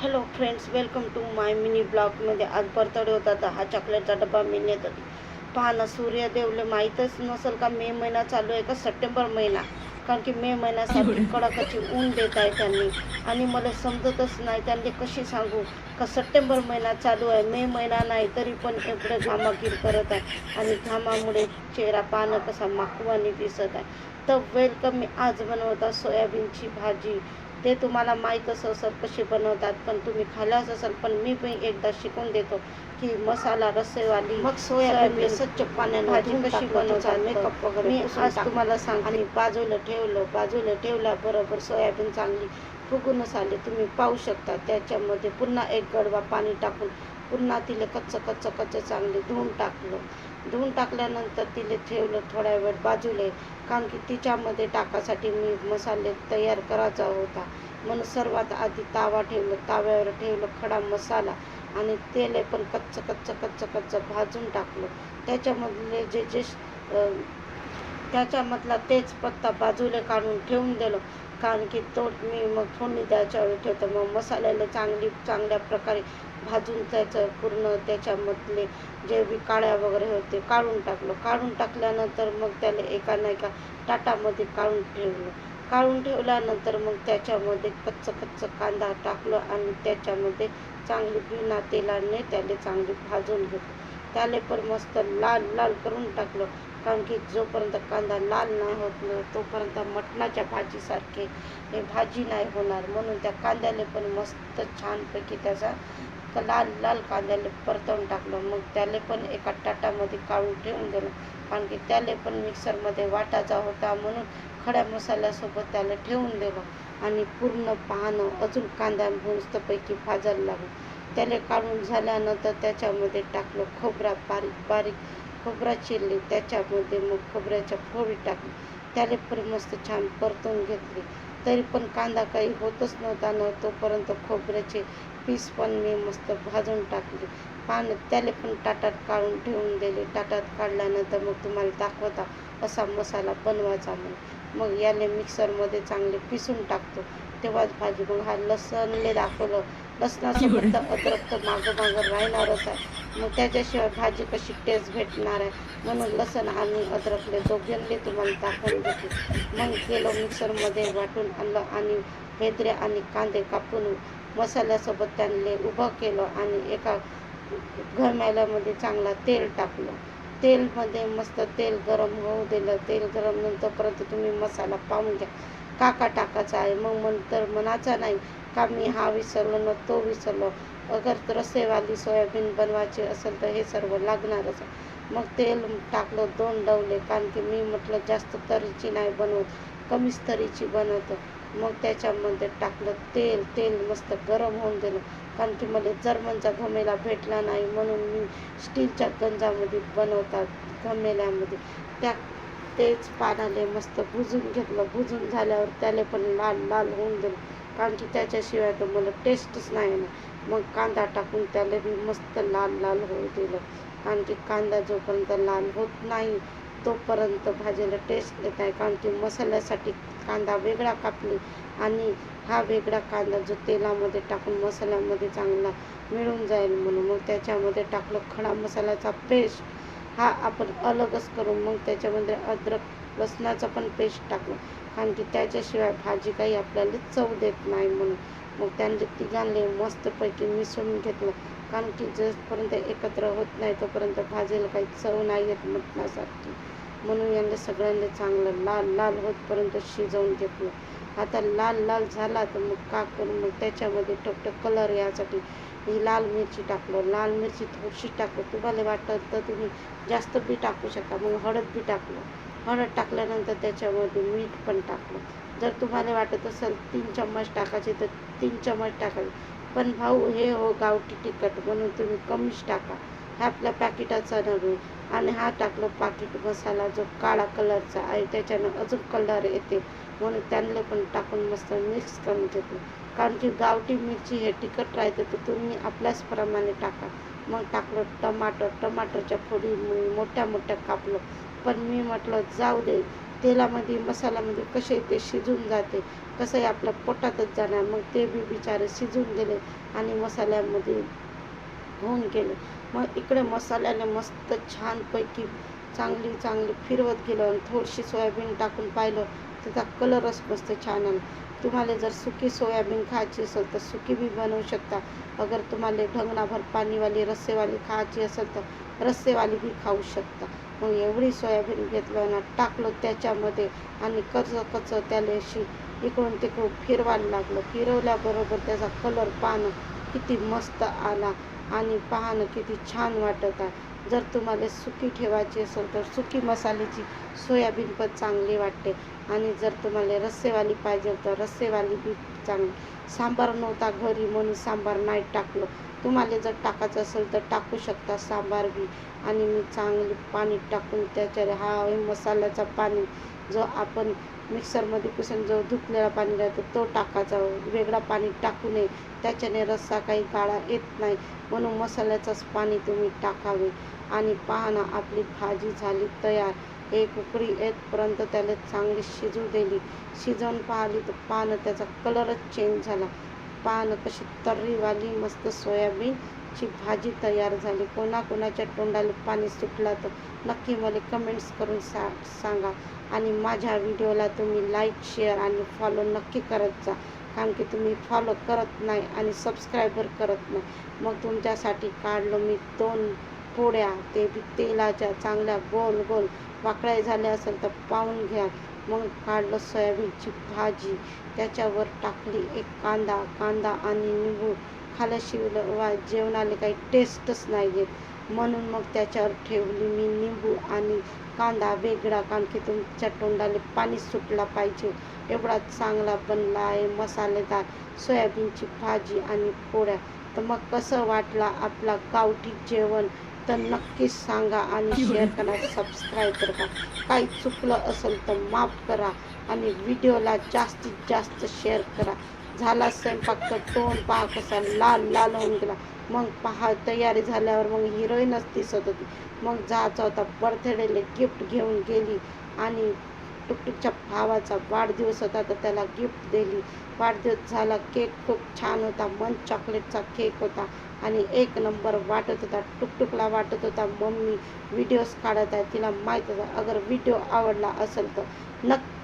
Hello friends welcome to my mini ब्लॉगमध्ये आज birthday होता तर हा चॉकलेटचा डबा मी नेत होती पहा ना सूर्यदेवले माहीतच नसेल का मे महिना चालू आहे का? सप्टेंबर महिना. कारण की मे महिन्यासाठी कडाकाची ऊन देत आहे त्यांनी. आणि मला समजतच नाही त्यांनी कशी सांगू का सप्टेंबर महिना चालू आहे. मे महिना नाही तरी पण एवढं घामागीर करत आहे. आणि घामामुळे चेहरा पाहणं कसा माकवानी दिसत आहे. तर वेलकम मी आज बनवता सोयाबीनची भाजी. ते तुम्हाला माहीतच असेल कशी बनवतात पण तुम्ही खाल्लाच असाल पण मी पण एकदा शिकून देतो की मसाला रस्सेवाली मग सोयाबीन स्वच्छ पाण्याने भाजी कशी बनवतात मेकअप वगैरे मी आज तुम्हाला सांग आणि बाजूला ठेवलं बाजूला ठेवल्याबरोबर सोयाबीन चांगली फुगूनच आले. तुम्ही पाहू शकता त्याच्यामध्ये पुन्हा एक गडवा पाणी टाकून पुन्हा तिला कच्चं कच्चं कच्चं चांगले धुवून टाकलं. धुवून टाकल्यानंतर तिला ठेवलं थोड्या वेळ बाजूला. कारण की तिच्यामध्ये टाकासाठी मी मसाले तयार करायचा होता. म्हणून सर्वात आधी तावा ठेवलं ताव्यावर ठेवलं खडा मसाला आणि तेल पण कच्चं कच्चं कच्चं कच्चं भाजून टाकलं. त्याच्यामधले जे जे त्याच्यामधला तेच पत्ता बाजूला काढून ठेवून दिलं. कारण की तो मी मग फोडणी द्यायच्या वेळी ठेवतो. मग मसाल्याला चांगली चांगल्या प्रकारे भाजून त्याचं पूर्ण त्याच्यामधले जे बी काळ्या वगैरे होते काढून टाकलं. काढून टाकल्यानंतर मग त्याला एका ना एका ताटामध्ये काढून ठेवलं. काढून ठेवल्यानंतर मग त्याच्यामध्ये कच्चं कच्चं कांदा टाकलं आणि त्याच्यामध्ये चांगली बिना तेलाने त्याला चांगली भाजून घेतलं. त्याला पण मस्त लाल लाल करून टाकलं. कारण की जोपर्यंत कांदा लाल नाही होत नाही तोपर्यंत मटणाच्या भाजीसारखे हे भाजी नाही होणार. म्हणून त्या कांद्याला पण मस्त छानपैकी त्याचा लाल लाल कांद्याला परतवून टाकलं. मग त्याला पण एका टाटामध्ये काढून ठेवून दिलं. कारण की त्याला पण मिक्सरमध्ये वाटायचा होता म्हणून खड्या मसाल्यासोबत त्याला ठेवून दिलं. आणि पूर्ण पाहणं अजून कांदा मस्तपैकी भाजायला लागलं. त्याला काढून झाल्यानंतर त्याच्यामध्ये टाकलं खोबरा बारीक बारीक खोबरा चिरली त्याच्यामध्ये मग खोबऱ्याच्या फोडी टाकली. त्याला पण मस्त छान परतून घेतली. तरी पण कांदा काही होतच नव्हता न तोपर्यंत खोबऱ्याचे पीस पण मी मस्त भाजून टाकले. पान त्याला पण ताटात काढून ठेवून दिले. ताटात काढल्यानंतर मग तुम्हाला दाखवता असा मसाला बनवायचा म्हणून. मग याले मिक्सरमध्ये चांगले पिसून टाकतो. तेव्हाच भाजी मग हा लसणले दाखवलं. लसणासोबत तर अद्रक तर मागं मागं राहणारच आहे. मग त्याच्याशिवाय भाजी कशी टेस्ट भेटणार आहे? म्हणून लसण आणि अद्रकले दोघांले तुम्हाला दाखवून देते. मग केलं मिक्सरमध्ये वाटून आणलं आणि भेदरे आणि कांदे कापून मसाल्यासोबत त्यांनी उभं केलं आणि एका घमेल्यामध्ये चांगला तेल टाकलं. तेलमध्ये मस्त तेल गरम होऊ दिलं. तेल गरम नंतरपर्यंत तुम्ही मसाला पाहून घ्या. काका टाकायचा आहे. मग नंतर म्हणायचा नाही. का मी हा विसरलो न तो विसरलो? अगर रस्सेवाली सोयाबीन बनवायची असेल तर हे सर्व लागणारच मग तेल टाकलं दोन डवले कारण की मी म्हटलं जास्त तरीची नाही बनवत कमीच तरीची बनवतो. मग त्याच्यामध्ये टाकलं तेल तेल मस्त गरम होऊन दिलं कारण की मला जर्मनचा घमेला भेटला नाही म्हणून मी स्टीलच्या गंजामध्ये बनवतात घमेल्यामध्ये. त्या तेच पानाले मस्त भुजून घेतलं. भुजून झाल्यावर त्याला पण लाल लाल होऊन दिलं कारण की त्याच्याशिवाय तर मला टेस्टच नाही ना. मग कांदा टाकून त्याला बी मस्त लाल लाल होऊ दिलं. कारण की कांदा जोपर्यंत लाल होत नाही तोपर्यंत भाजीला टेस्ट येत आहे कारण की मसाल्यासाठी कांदा वेगळा कापली आणि हा वेगळा कांदा जो तेलामध्ये टाकून मसाल्यामध्ये चांगला मिळून जाईल म्हणून. मग त्याच्यामध्ये टाकलं खडा मसाल्याचा पेस्ट हा आपण अलगच करून मग त्याच्यामध्ये अद्रक लसणाचा पण पेस्ट टाकलं. कारण की त्याच्याशिवाय भाजी काही आपल्याला चव देत नाही म्हणून. मग त्यांनी तिघांनी मस्तपैकी मिसळून घेतलं. कारण की जसपर्यंत एकत्र होत नाही तोपर्यंत भाजीला काही चव नाही येत मटणासारखी म्हणून यांना सगळ्यांना चांगलं लाल लाल होतपर्यंत शिजवून घेतलं. आता लाल लाल झाला तर मग का करून मग त्याच्यामध्ये टकटक कलर यासाठी ही लाल मिरची टाकलं. लाल मिरची थोडीशी टाकलं. तुम्हाला वाटत तर तुम्ही जास्त बी टाकू शकता. मग हळद बी टाकलं. हळद टाकल्यानंतर त्याच्यामध्ये मीठ पण टाकलं. जर तुम्हाला वाटत असेल तीन चम्मच टाकायचे तर तीन चम्मच टाकायचे. पण भाऊ हे हो गावठी तिखट म्हणून तुम्ही कमीच टाका. हा आपल्या पॅकेटाचा नव्हे. आणि हा टाकलं पाकिट मसाला जो काळा कलरचा आहे त्याच्यानं अजून कलर येते. म्हणून त्यांना पण टाकून मस्त मिक्स करून घेतलं कारण की गावठी मिरची हे तिखट राहते तर तुम्ही आपल्याच प्रमाणे टाका. मग टाकलं टमाटर. टमाटरच्या फोडी मोठ्या मोठ्या कापलं. पण मी म्हटलं जाऊ दे तेलामध्ये मसाल्यामध्ये कसे ते शिजून जाते कसंही आपल्या पोटातच जाणार. मग ते बी बिचारे शिजून गेले आणि मसाल्यामध्ये होऊन गेले. मग इकडे मसाल्याने मस्त छानपैकी चांगली चांगली फिरवत गेलो आणि थोडीशी सोयाबीन टाकून पाहिलं त्याचा कलरच मस्त छान आला. तुम्हाला जर सुकी सोयाबीन खायची असेल तर सुकी बी बनवू शकता. अगर तुम्हाला ढंगणाभर पाणीवाली रस्सेवाली खायची असेल तर रस्सेवाली बी खाऊ शकता. मग एवढी सोयाबीन घेतलं ना टाकलं त्याच्यामध्ये आणि कच कच त्याला इकडून तिकडून फिरवायला लागलं. फिरवल्याबरोबर त्याचा कलर पानं किती मस्त आला. आणि पाहणं किती छान वाटत आहे. जर तुम्हाला सुकी ठेवायची असेल तर सुकी मसाल्याची सोयाबीन पण चांगली वाटते. आणि जर तुम्हाला रस्सेवाली पाहिजे तर रस्सेवाली बी चांगली. सांबार नव्हता घरी म्हणून सांबार नाही टाकलं. तुम्हाला जर टाकायचं असेल तर टाकू शकता सांबार बी. आणि मी चांगली पाणी टाकून त्याच्यावर हा मसाल्याचा पाणी जो आपण मिक्सरमध्ये पुसून जो धुतलेला पाणी राहतो तो टाकायचा वेगळा पाणी टाकू नये. त्याच्याने रस्सा काही गाळा येत नाही. म्हणून मसाल्याचंच पाणी तुम्ही टाकावे. आणि पाहना आपली भाजी झाली तयार. एक उकळी येतपर्यंत त्याला चांगली शिजू दिली. शिजवून पाहिली तर पानं त्याचा कलरच चेंज झाला. पानं कशी तर्रीवाली मस्त सोयाबीनची भाजी तयार झाली. कोणाकोणाच्या तोंडाला पाणी सुटलं तर नक्की मला कमेंट्स करून सा सांगा. आणि माझ्या व्हिडिओला तुम्ही लाईक शेअर आणि फॉलो नक्की करत जा. कारण की तुम्ही फॉलो करत नाही आणि सबस्क्रायबर करत नाही. मग तुमच्यासाठी काढलं मी दोन पोळ्या. ते बी तेलाच्या चांगल्या गोल गोल वाकड्या झाल्या असेल तर पाहून घ्या. मग काढलं सोयाबीनची भाजी. त्याच्यावर टाकली एक कांदा कांदा आणि निंबू खाल्याशिवाय जेवणाला काही टेस्टच नाही येत. म्हणून मग त्याच्यावर ठेवली मी निंबू आणि कांदा वेगळा कारण की तुमच्या तोंडाला पाणी सुटला पाहिजे. एवढा चांगला बनला आहे मसालेदार सोयाबीनची भाजी आणि पोळ्या. तर मग कसं वाटला आपला गावठी जेवण? तर नक्कीच सांगा आणि शेअर करा सबस्क्राईब करा. काही चुकलं असेल तर माफ करा आणि व्हिडिओला जास्तीत जास्त शेअर करा. झाला स्वयंपाक तर तोंड पहा कसा लाल लाल होऊन गेला. मग पहा तयारी झाल्यावर मग हिरोईनच दिसत होती. मग जायचा होता बर्थडेला गिफ्ट घेऊन गेली आणि टुकटुकच्या भावाचा वाढदिवस होता तर त्याला गिफ्ट दिली. वाढदिवस झाला केक खूप छान होता मन चॉकलेटचा केक होता आणि एक नंबर वाटत होता टुकटुकला वाटत होता मम्मी व्हिडिओज काढत आहे तिला माहीत होता अगर व्हिडिओ आवडला असेल तर नक्की